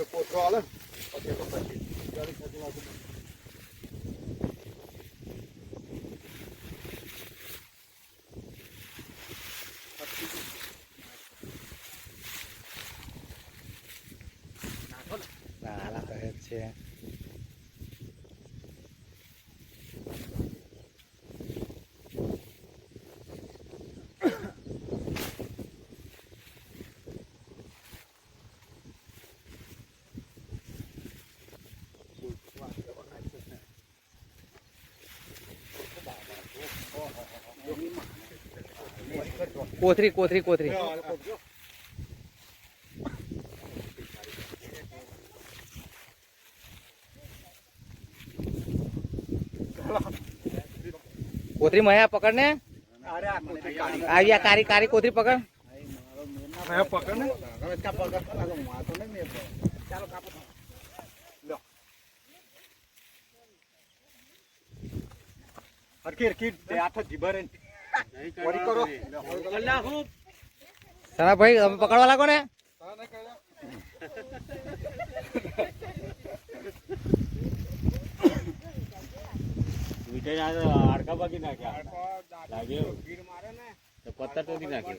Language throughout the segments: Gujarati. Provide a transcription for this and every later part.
જો કોથળો હાલે પછી તો પછી ગાડી ખેંચી નાખું. છે કોથરી કોથરી કોથરી. કોથરી મયા પકડ ને. આવી આ કારી કારી કોથરી પકડ પકડ ને. ચાલો કાપો. લો. હરખી હરખી જીભા રે વળી કરો લો. સના ભાઈ તમે પકડવા લાગો ને. હાડકા બાકી નાખ્યા. લાગ્યો. તો પત્તા તોડી નાખ્યો.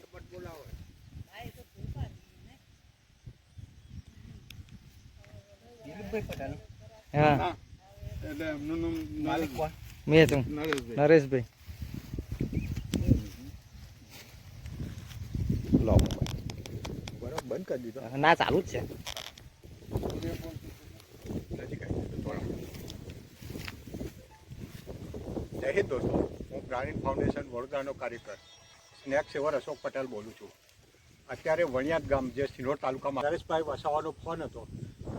હા. એટલે એમનું નામ માલિક કોણ? મેં છું નરેશભાઈ. બંધ કરી દીધો. ના ચાલુ જ છે. જય હિન્દ દોસ્તો હું ગ્રામીણ ફાઉન્ડેશન વડોદરાનો કાર્યકર સ્નેક સેવર અશોક પટેલ બોલું છું. અત્યારે વણિયાદ ગામ જે સિનોર તાલુકામાં નરેશભાઈ વસાવાનો ફોન હતો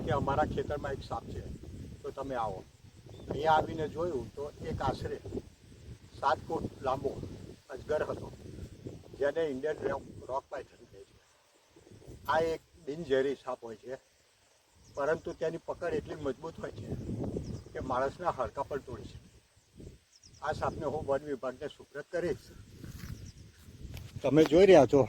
કે અમારા ખેતરમાં એક સાપ છે. તો તમે આવો. અહીંયા આવીને જોયું તો એક આશરે સાત ફૂટ લાંબો અજગર હતો જેને ઇન્ડિયન રોક છે આ એક બિનઝેરી સાપ હોય છે, પરંતુ તેની પકડ એટલી મજબૂત હોય છે કે માણસના હડકા પણ તોડી શકે આ સાપને હું વન વિભાગને સુપ્રત કરીશ. તમે જોઈ રહ્યા છો.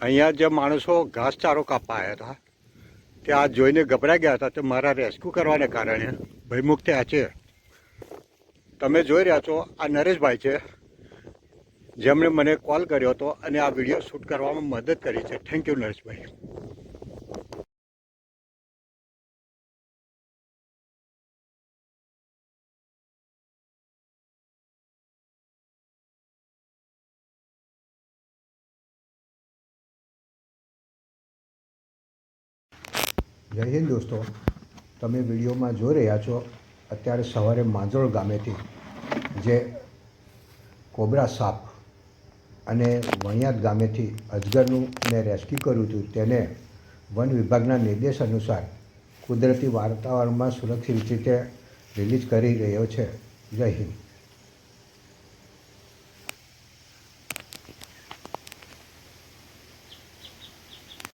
અહીંયા જે માણસો ઘાસચારો કાપવા આવ્યા હતા તે આ જોઈને ગભરાઈ ગયા હતા તે મારા રેસ્ક્યુ કરવાને કારણે. ભયમુખ થયા છે. તમે જોઈ રહ્યા છો, આ નરેશભાઈ છે. જેમણે મને કોલ કર્યો હતો અને આ વીડિયો શૂટ કરવામાં મદદ કરી છે. થેન્ક યુ નરેશભાઈ. જય હિન્દ દોસ્તો. તમે વિડીયોમાં જોઈ રહ્યા છો, અત્યારે સવારે માંજોળ ગામેથી, જે કોબરા સાપ અને વણિયાદ ગામેથી અજગરનું મેં રેસ્ક્યુ કર્યું હતું, તેને વન વિભાગના નિર્દેશ અનુસાર કુદરતી વાતાવરણમાં સુરક્ષિત રીતે રિલીઝ કરી રહ્યો છે. જય હિન્દ.